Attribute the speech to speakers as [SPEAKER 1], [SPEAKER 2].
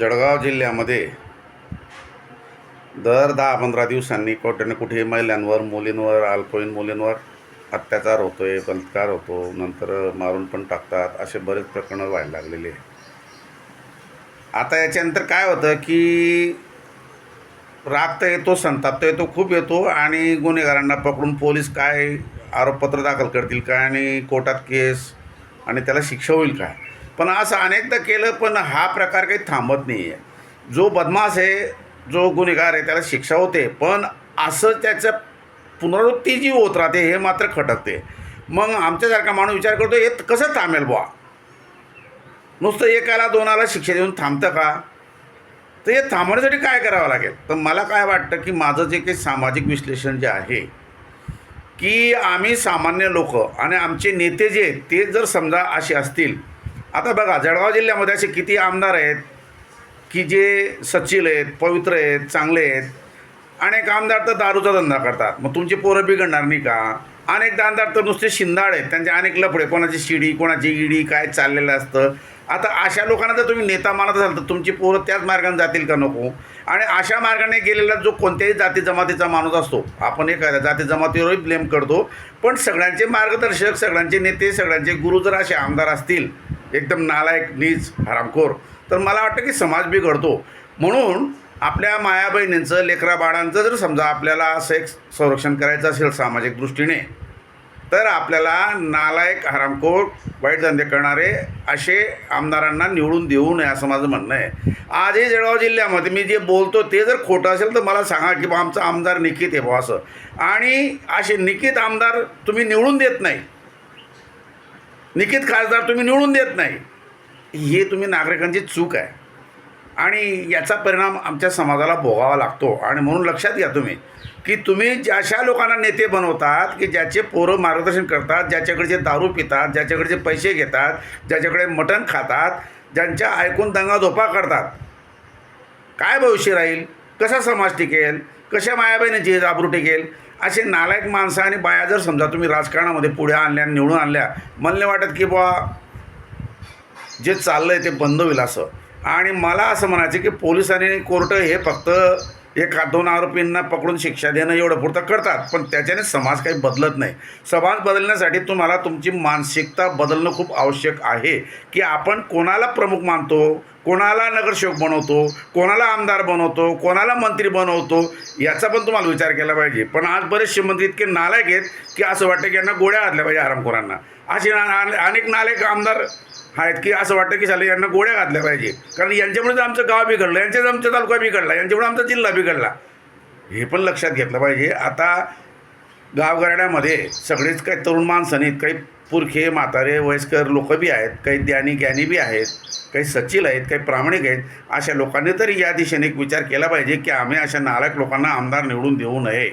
[SPEAKER 1] जळगाव जिल्ह्यामध्ये दर दहा पंधरा दिवसांनी कुठे ना कुठे महिलांवर मुलींवर अल्पवयीन मुलींवर अत्याचार होतो आहे बलात्कार होतो नंतर मारून पण टाकतात असे बरेच प्रकरणं व्हायला लागलेले आहे. आता याच्यानंतर काय होतं की राग तर येतो संताप तर येतो खूप येतो आणि गुन्हेगारांना पकडून पोलीस काय आरोपपत्र दाखल करतील काय आणि कोर्टात केस आणि त्याला शिक्षा होईल काय पण असं अनेकदा केलं पण हा प्रकार काही थांबत नाही आहे जो बदमाश आहे जो गुन्हेगार आहे त्याला शिक्षा होते पण असं त्याचं पुनरावृत्ती जी होत राहते हे मात्र खटकते. मग आमच्यासारखा माणूस विचार करतो हे कसं थांबेल बुवा? नुसतं एकाला दोनाला शिक्षा देऊन थांबतं का? तर हे थांबवण्यासाठी काय करावं लागेल? तर मला काय वाटतं की माझं जे काही सामाजिक विश्लेषण जे आहे की आम्ही सामान्य लोक आणि आमचे नेते जे आहेत ते जर समजा असे असतील आता बघा जळगाव जिल्ह्यामध्ये असे किती आमदार आहेत की जे सचिल आहेत पवित्र आहेत चांगले आहेत. अनेक आमदार तर दारूचा धंदा करतात. मग तुमची पोरं बिघडणार नाही का? अनेक आमदार तर नुसते शिंदाड आहेत. त्यांचे अनेक लफडे कोणाची शिडी कोणाची इडी काय चाललेलं असतं. आता अशा लोकांना जर तुम्ही नेता मानत असाल तर तुमची पोरं त्याच मार्गाने जातील का नको? आणि अशा मार्गाने गेलेला जो कोणत्याही जाती जमातीचा माणूस असतो आपण एक जाती जमातीवरही ब्लेम करतो. पण सगळ्यांचे मार्गदर्शक सगळ्यांचे नेते सगळ्यांचे गुरु जर असे आमदार असतील एकदम नालायक नीच हरामखोर. तर मला वाटतं की समाज बिघडतो म्हणून आपल्या माया बहिणींचं लेकरा बाळांचं जर समजा आपल्याला असं एक संरक्षण करायचं असेल सामाजिक दृष्टीने तर आपल्याला नालायक हरामखोर वाईट धंदे करणारे असे आमदारांना निवडून देऊ नये असं माझं म्हणणं आहे. आजही जळगाव जिल्ह्यामध्ये मी जे बोलतो ते जर खोटं असेल तर मला सांगा की बा आमचा आमदार निकित आहे बुवा असं. आणि असे निकित आमदार तुम्ही निवडून देत नाही. निकित खासदार तुम्ही निवडून देत नाही. हे तुम्ही नागरिकांची चूक आहे. आणि याचा परिणाम आमच्या समाजाला भोगावा लागतो. आणि म्हणून लक्षात घ्या तुम्ही की तुम्ही ज्याशा लोकांना नेते बनवतात की ज्याचे पोरं मार्गदर्शन करतात ज्याच्याकडचे दारू पितात ज्याच्याकडचे पैसे घेतात ज्याच्याकडे मटण खातात ज्यांच्या ऐकून दंगा धोपा करतात काय भविष्य राहील? कसा समाज टिकेल? कशा मायाबाईने आबरू केल? असे नालायक माणसं आणि बाया जर समजा तुम्ही राजकारणामध्ये पुढे आणल्या आणि निवडून आणल्या म्हणले वाटत की बुवा जे चाललं आहे ते बंद होईल असं. आणि मला असं म्हणायचं की पोलिसांनी कोर्ट हे फक्त एक दोन आरोपींना पकडून शिक्षा देणं एवढं पुरतं करतात. पण त्याच्याने समाज काही बदलत नाही. समाज बदलण्यासाठी तुम्हाला तुमची मानसिकता बदलणं खूप आवश्यक आहे. की आपण कोणाला प्रमुख मानतो? कोणाला नगरसेवक बनवतो कोणाला आमदार बनवतो कोणाला मंत्री बनवतो याचा पण तुम्हाला विचार केला पाहिजे. पण आज बरेचसे मंत्री इतके नालायक आहेत की असं वाटतं की यांना गोळ्या घातल्या पाहिजे आरामखोरांना. असे ना- अनेक नालायक आमदार आहेत की असं वाटतं की चालेल यांना गोळ्या घातल्या पाहिजे. कारण यांच्यामुळेच आमचं गाव बिघडलं यांच्याच आमचा तालुका बिघडला यांच्यामुळे आमचा जिल्हा बिघडला. हे पण लक्षात घेतलं पाहिजे. आता गावगाड्यामध्ये सगळेच काही तरुण माणसं नाहीत काही पुरखे म्हातारे वयस्कर लोक बी आहेत काही ज्ञानी ज्ञानी बी आहेत काही सचिल आहेत काही प्रामाणिक आहेत अशा लोकांनी तरी या दिशेने एक विचार केला पाहिजे की आम्ही अशा नालायक लोकांना आमदार निवडून देऊ नये.